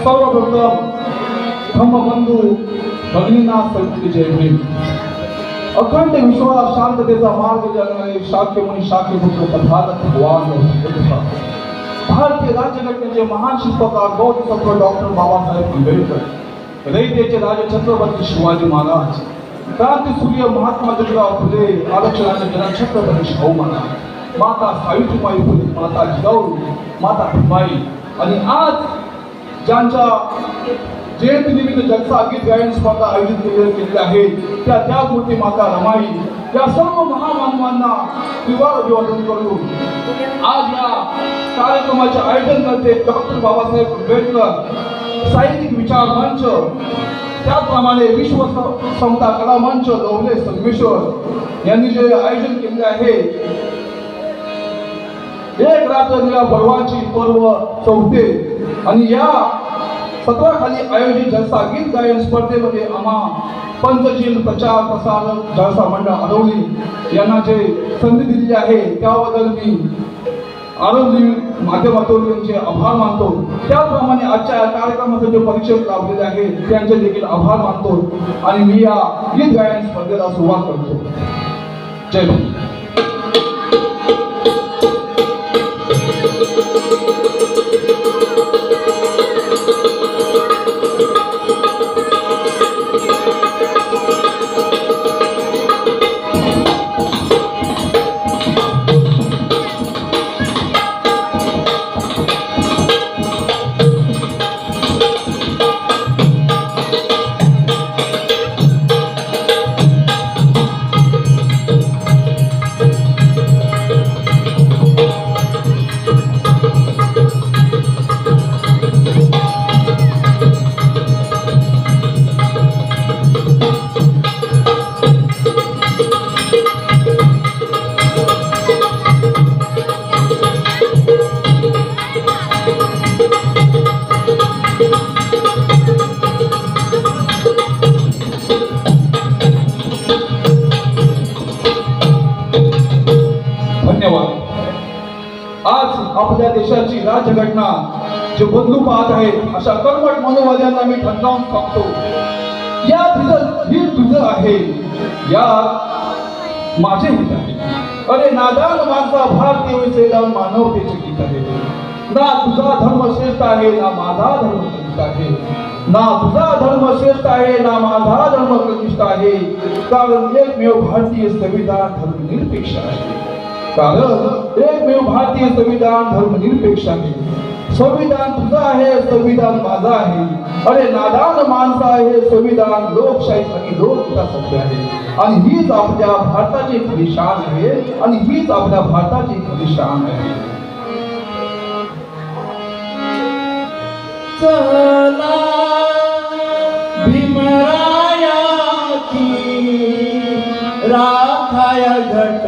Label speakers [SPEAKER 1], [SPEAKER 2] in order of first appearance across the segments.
[SPEAKER 1] सर्वप्रथम धम्मबंधू भगिनींना संयुक्त जय अखंड विश्वास शांततेचा मार्ग जगणारे शाक्य मुनी शाक्य पुत्र तथागत भगवान भारतीय राज्यघटनेचे महान शिल्पकार बौद्ध डॉक्टर बाबासाहेब आंबेडकर रयतेचे राजे छत्रपती शिवाजी महाराज सूर्य महात्मा ज्योतिराव फुले आरक्षणाचे जनक छत्रपती शाहू महाराज माता सावित्रीबाई फुले माता जिजाऊ माता भीमाई आणि आज ज्यांच्या जयंतीनिमित्त जगता गीत गायन स्पर्धा आयोजित केले केलेल्या आहेत त्या त्या मूर्ती माता रमाई या सर्व महामानवांना त्रिवार अभिवादन करून आज या कार्यक्रमाचे आयोजन करते डॉक्टर बाबासाहेब आंबेडकर साहित्यिक विचार मंच त्याचप्रमाणे विश्व समता कला मंच दौले संगमेश्वर यांनी जे आयोजन केले आहे एक रात्र दिला पर्वाची पर्व चौथे आणि या सत्राखाली आयोजित जलसा गीत गायन स्पर्धेमध्ये आम्हा पंचशील प्रचार प्रसार जलसा मंडळ आदवली यांना जे संधी दिली आहे त्याबद्दल मी आरोग्य माध्यमातून त्यांचे आभार मानतो. त्याचप्रमाणे आजच्या या कार्यक्रमाचे जे परीक्षक लाभलेले आहेत त्यांचे देखील आभार मानतो. आणि मी या गीत गायन स्पर्धेला सुरुवात करतो. जय आपल्या देशाची राज्यघटना जे बदलू पाहत आहेत अशा कर्मठ मनोवाद्यांना मी ठणकावून सांगतो. या तुझं हे तुझं आहे. या माझे हित आहे. अरे नादान माझा भारतीय विषयदान मानवतेचे गीत आहे. ना तुझा धर्म श्रेष्ठ आहे ना माझा धर्म कनिष्ठ आहे. ना तुझा धर्म श्रेष्ठ आहे ना माझा धर्म कनिष्ठ आहे. कारण एकमेव भारतीय संविधान धर्मनिरपेक्ष आहे. कारण एकमेव भारतीय संविधान धर्मनिरपेक्ष आहे. संविधान तुझं आहे संविधान माझं आहे. अरे नादान माणसं आहे संविधान लोकशाही आणि लोकहितासाठी आहे. आणि हीच आपल्या भारताची खरी शान आहे. आणि हीच आपल्या भारताची खरी शान आहे.
[SPEAKER 2] चला भीमराया की राखाय घट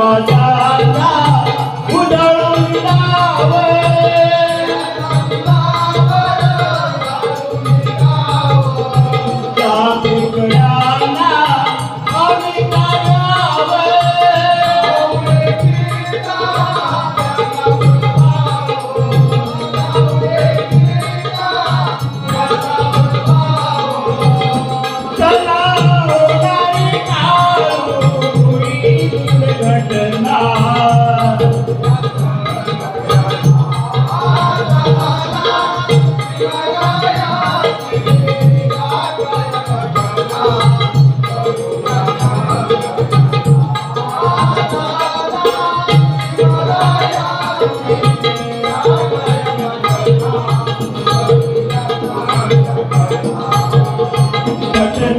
[SPEAKER 2] want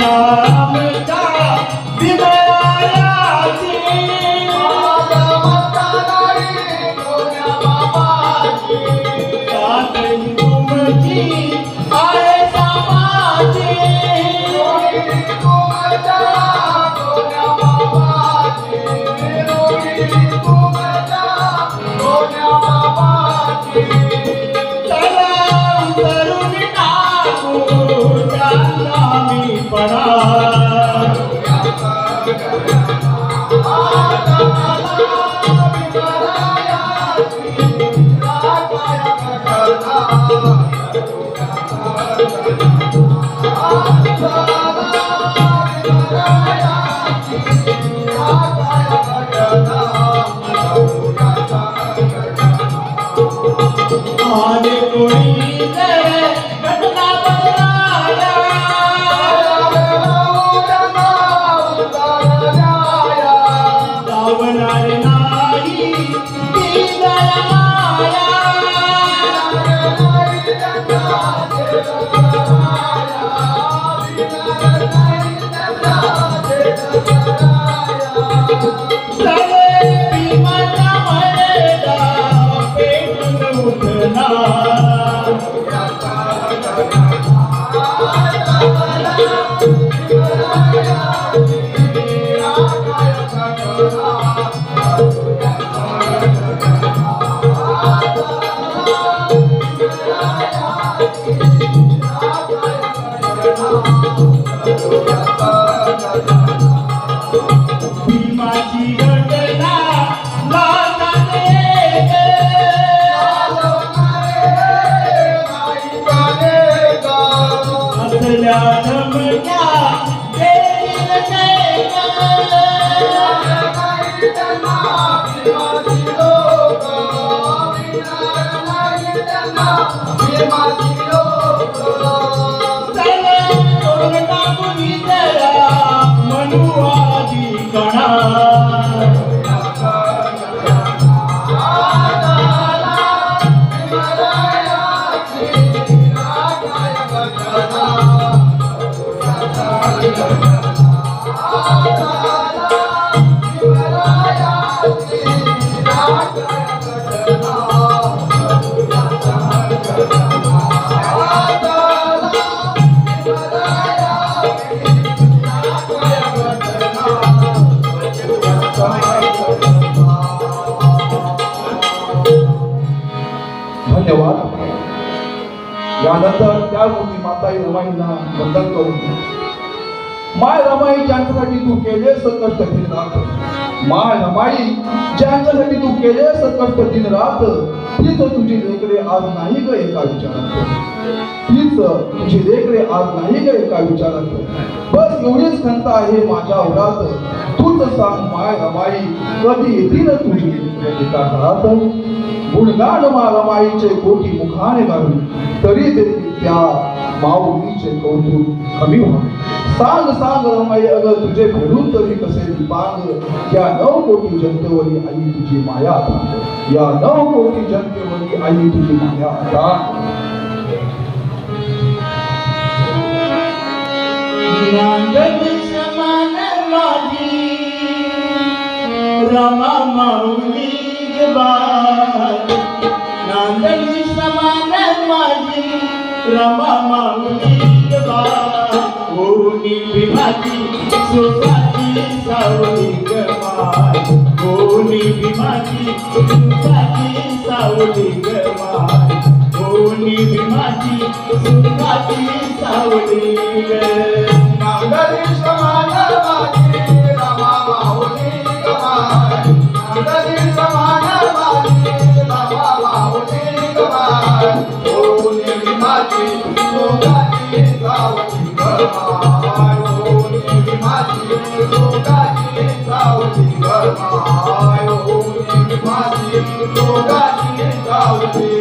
[SPEAKER 2] নামে
[SPEAKER 1] Oh, यानंतर त्या गोष्टी माताई रमाईंना वंदन करून माय रमाई ज्यांच्यासाठी तू केले कष्ट दिन रात. माय रमाई ज्यांच्यासाठी तू केले कष्ट दिन रात तीच तुझी लेकरे आज नाही ग एका विचारात. तीच तुझी लेकरे आज नाही ग एका विचारात. बस एवढीच खंत आहे माझ्या उरात तूच सांग माय रमाई कधी येतील तुझी एका घरात? गुणगान मा रमाईचे कोटी मुखाने घालून तरी देखील त्या माऊलीचे कौतुक कमी व्हावे सांग सांग रमाई अग तुझे घडून तरी कसे दीपांग या नऊ कोटी जनतेवरी आई तुझी माया या नऊ कोटी जनतेवरी आई तुझी माया आता
[SPEAKER 2] रमा माऊली गबार समान माझी रमा कोणी विभाती सुखाची सावली गमार कोणी विभाती सुखाची सावली गमार कोणी विभाती सुखाची सावली गमार
[SPEAKER 1] सावली गमार.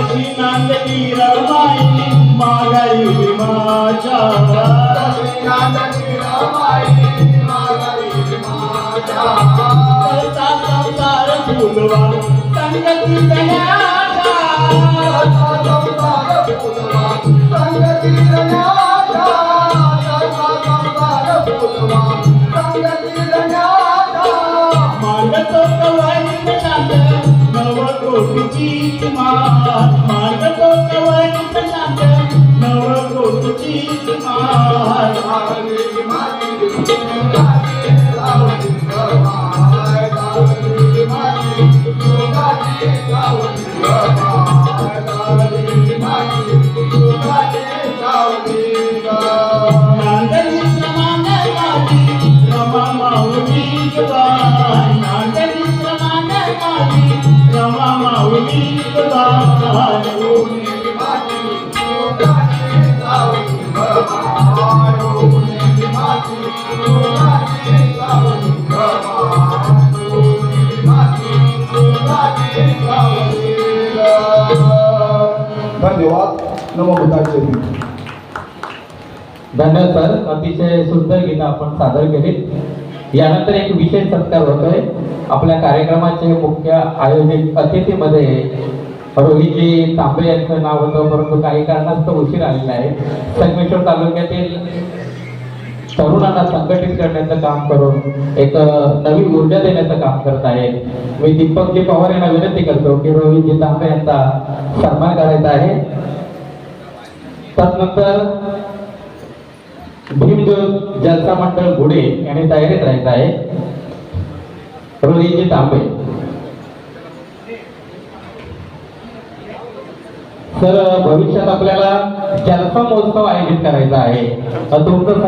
[SPEAKER 2] कशी नांदली रमाई मागाई माझ्या. करता संसार फुलवा संगती कोटीची मात मागतो कवानी शांत नव कोटीची मात नांदली
[SPEAKER 1] धन्यवाद नमो
[SPEAKER 3] धन्यवाद सर अतिशय सुंदर गीत आपण सादर केलीत. यानंतर एक विशेष सत्कार होतोय. आपल्या कार्यक्रमाचे मुख्य आयोजित अतिथीमध्ये रोहितजी तांबे यांचं नाव होतं परंतु काही कारणास्तव उशीर आलेला आहे. संगमेश्वर तालुक्यातील तरुणांना संघटित करण्याचं काम करून एक नवी ऊर्जा देण्याचं काम करत आहे. मी दीपकजी पवार यांना विनंती करतो की रोहितजी तांबे यांचा सन्मान करायचा आहे. त्यानंतर भीमदेव जलसा मंडळ घोडे यांनी तयारीत राहायचं आहे. रोहितजी तांबे सर भविष्यात आपल्याला जलसा महोत्सव आयोजित करायचा आहे. तुमचं